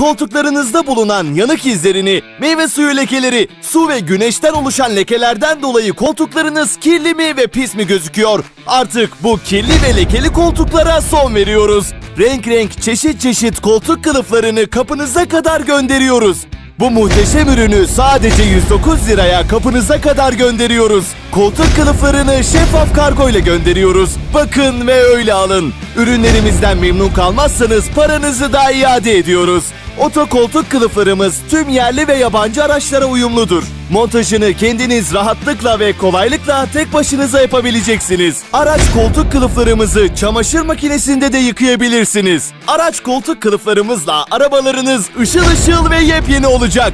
koltuklarınızda bulunan yanık izlerini, meyve suyu lekeleri, su ve güneşten oluşan lekelerden dolayı koltuklarınız kirli mi ve pis mi gözüküyor? Artık bu kirli ve lekeli koltuklara son veriyoruz. Renk renk çeşit çeşit koltuk kılıflarını kapınıza kadar gönderiyoruz. Bu muhteşem ürünü sadece 109 liraya kapınıza kadar gönderiyoruz. Koltuk kılıflarını şeffaf kargo ile gönderiyoruz. Bakın ve öyle alın. Ürünlerimizden memnun kalmazsanız paranızı da iade ediyoruz. Oto koltuk kılıflarımız tüm yerli ve yabancı araçlara uyumludur. Montajını kendiniz rahatlıkla ve kolaylıkla tek başınıza yapabileceksiniz. Araç koltuk kılıflarımızı çamaşır makinesinde de yıkayabilirsiniz. Araç koltuk kılıflarımızla arabalarınız ışıl ışıl ve yepyeni olacak.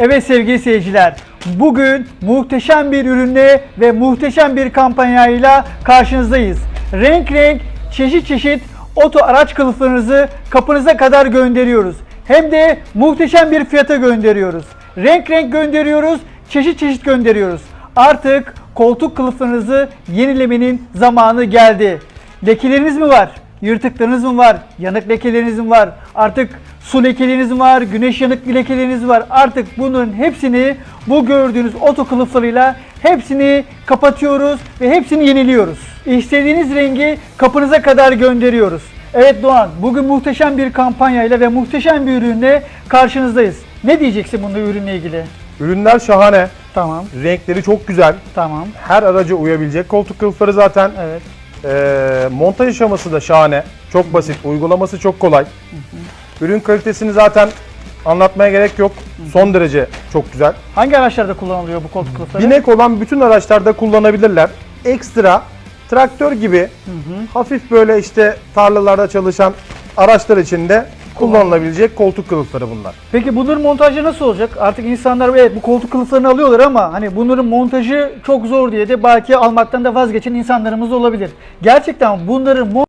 Evet sevgili seyirciler, bugün muhteşem bir ürünle ve muhteşem bir kampanyayla karşınızdayız. Renk renk, çeşit çeşit oto araç kılıflarınızı kapınıza kadar gönderiyoruz. Hem de muhteşem bir fiyata gönderiyoruz. Renk renk gönderiyoruz, çeşit çeşit gönderiyoruz. Artık koltuk kılıflarınızı yenilemenin zamanı geldi. Lekeleriniz mi var? Yırtıklarınız mı var? Yanık lekeleriniz mi var? Artık su lekeleriniz mi var? Güneş yanık lekeleriniz var? Artık bunların hepsini bu gördüğünüz oto kılıflarıyla hepsini kapatıyoruz ve hepsini yeniliyoruz. İstediğiniz rengi kapınıza kadar gönderiyoruz. Evet Doğan, bugün muhteşem bir kampanyayla ve muhteşem bir ürünle karşınızdayız. Ne diyeceksin bununla ürünle ilgili? Ürünler şahane. Tamam, Renkleri çok güzel. tamam. Her araca uyabilecek. Koltuk kılıfları zaten Evet. eee, montaj aşaması da şahane. Çok basit. Uygulaması çok kolay. Ürün kalitesini zaten anlatmaya gerek yok. Son derece çok güzel. Hangi araçlarda kullanılıyor bu koltuk kılıfları? Binek olan bütün araçlarda kullanabilirler. Ekstra traktör gibi hafif böyle işte tarlalarda çalışan araçlar için de kullanılabilecek koltuk kılıfları bunlar. Peki bunların montajı nasıl olacak? Artık insanlar evet bu koltuk kılıflarını alıyorlar ama hani bunların montajı çok zor diye de belki almaktan da vazgeçen insanlarımız olabilir. Gerçekten bunların mon-